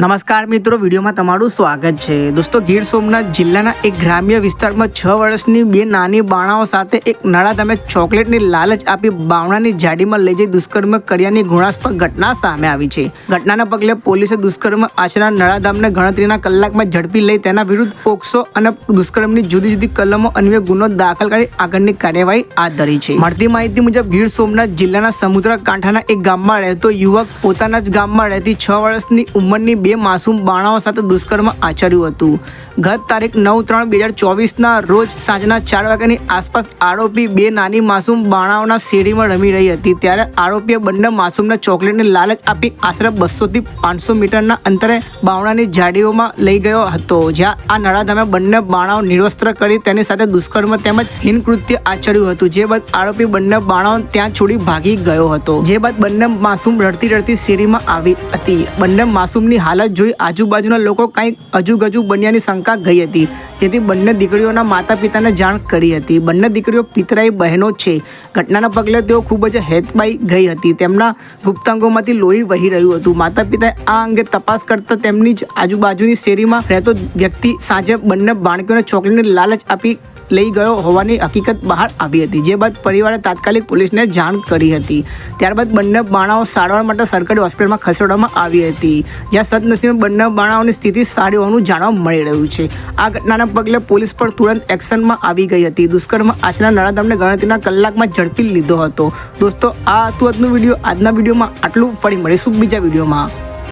નમસ્કાર મિત્રો, વિડીયોમાં તમારું સ્વાગત છે. દોસ્તો, ગીર સોમનાથ જિલ્લાના એક ગ્રામ્ય વિસ્તારમાં છ વર્ષની બે નાની બાણાઓ સાથે એક નળાધામે ચોકલેટની લાલચ આપી બાવણાની જાડીમાં લઈ જઈ દુષ્કર્મ કર્યાની ઘૃણાસ્પદ ઘટના સામે આવી છે. ઘટનાના પગલે પોલીસે દુષ્કર્મ આચરનાર નળાધામને ગણતરીના કલાકમાં ઝડપી લઈ તેના વિરુદ્ધ પોક્સો અને દુષ્કર્મની જુદી જુદી કલમો અન્વયે ગુનો દાખલ કરી આગળની કાર્યવાહી હાથ ધરી છે. મળતી માહિતી મુજબ, ગીર સોમનાથ જિલ્લાના સમુદ્ર કાંઠાના એક ગામમાં રહેતો યુવક પોતાના જ ગામમાં રહેતી છ વર્ષની ઉંમરની બે માસૂમ બાણાઓ સાથે દુષ્કર્મ આચર્યું હતું. ગત તારીખ નવ ત્રણ બે હજાર ચોવીસના રોજ સાંજના ચાર વાગ્યાની આસપાસ આરોપી બે નાની માસૂમ બાણાઓના શેરીમાં રમી રહી હતી. ત્યારે આરોપીએ બંને માસૂમને ચોકલેટની લાલચ આપી આશરે બસોથી પાંચસો મીટરના અંતરે બાવણાની જાડીઓમાં લઈ ગયો હતો. જ્યાં આ નળાધામે બંને બાણાઓ નિર્વસ્ત્ર કરી તેની સાથે દુષ્કર્મ તેમજ હિનકૃત્ય આચર્યું હતું. જે બાદ આરોપી બંને બાણાઓ ત્યાં છોડી ભાગી ગયો હતો. જે બાદ બંને માસૂમ રડતી રડતી શેરીમાં આવી હતી. બંને માસૂમની હાલત જોઈ આજુબાજુના લોકો કંઈક અજુગજુ બન્યાની શંકા ગઈ હતી. જેથી બંને દીકરીઓના માતા પિતાને જાણ કરી હતી. બંને દીકરીઓ પિતરાઈ બહેનો છે. ઘટનાના પગલે તેઓ ખૂબ જ હેતબાઈ ગઈ હતી. તેમના ગુપ્તાંગોમાંથી લોહી વહી રહ્યું હતું. માતા પિતાએ આ અંગે તપાસ કરતા તેમની જ આજુબાજુની શેરીમાં રહેતો વ્યક્તિ સાંજે બંને બાળકીઓને ચોકલેટની લાલચ આપી લઈ ગયો હોવાની હકીકત બહાર આવી હતી. જે બાદ પરિવારે તાત્કાલિક પોલીસને જાણ કરી હતી. ત્યારબાદ બંને બાણાઓ સારવાર માટે સરકારી હોસ્પિટલમાં ખસેડવામાં આવી હતી. જ્યાં સદનસીબે બંને બાણાઓની સ્થિતિ સારી હોવાનું જાણવા મળી રહ્યું છે. આ ઘટનાના પગલે પોલીસ પર તુરંત એક્શનમાં આવી ગઈ હતી. દુષ્કર્મ આજના નરાધામને ગણતરીના કલાકમાં ઝડપી લીધો હતો. દોસ્તો, આ હતું આજનો વીડિયો. આજના વિડીયોમાં આટલું. ફરી મળીશું બીજા વિડીયોમાં.